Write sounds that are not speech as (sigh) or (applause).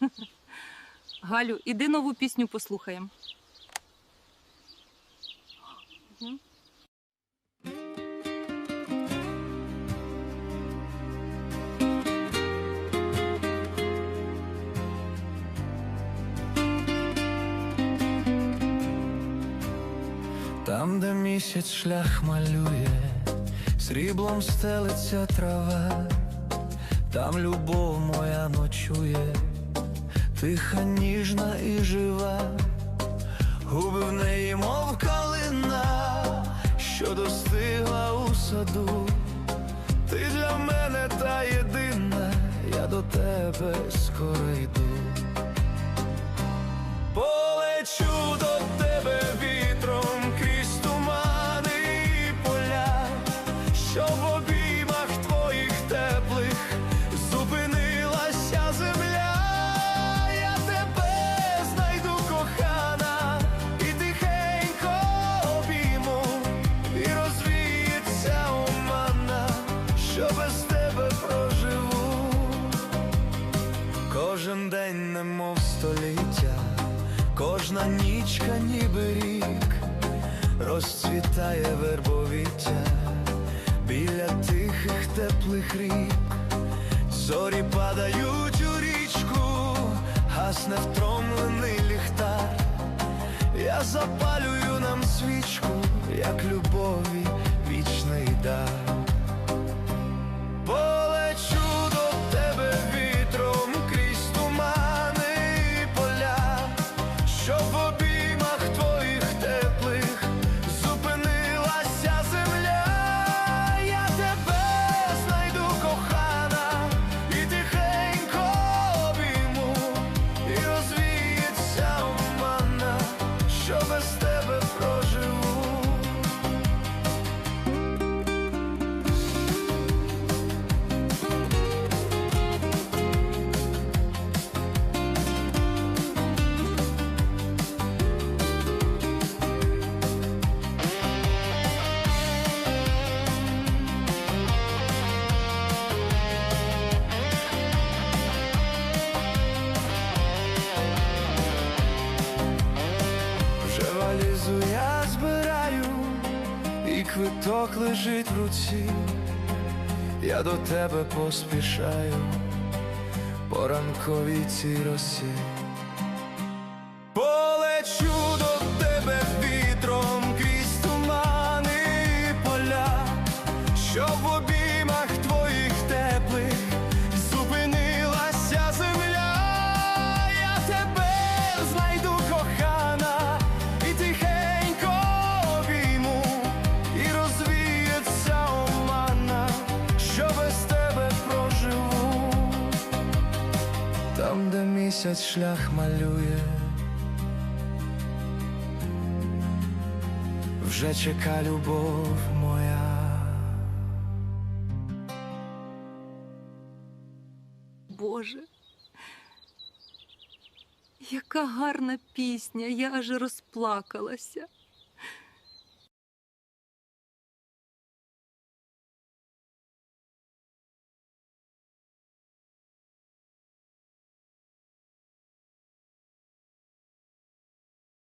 (laughs) Галю, іди нову пісню послухаємо. Там, де місяць шлях малює, сріблом стелиться трава, там любов моя ночує, тиха, ніжна і жива, губи в неї, мов калина, що достигла у саду. Ти для мене та єдина, я до тебе скоро йду. Тебе проживу. Кожен день немов століття, кожна нічка ніби рік, розцвітає вербовіття біля тихих теплих рік, зорі падають у річку, гасне втомлений ліхтар. Я запалюю нам свічку, як любові квиток лежить в руці. Я до тебе поспішаю по ранковій цій росі. Полечу до тебе вітром крізь тумани і поля, щоб в місяць шлях малює, вже чека любов моя. Боже. Яка гарна пісня, я аж розплакалася.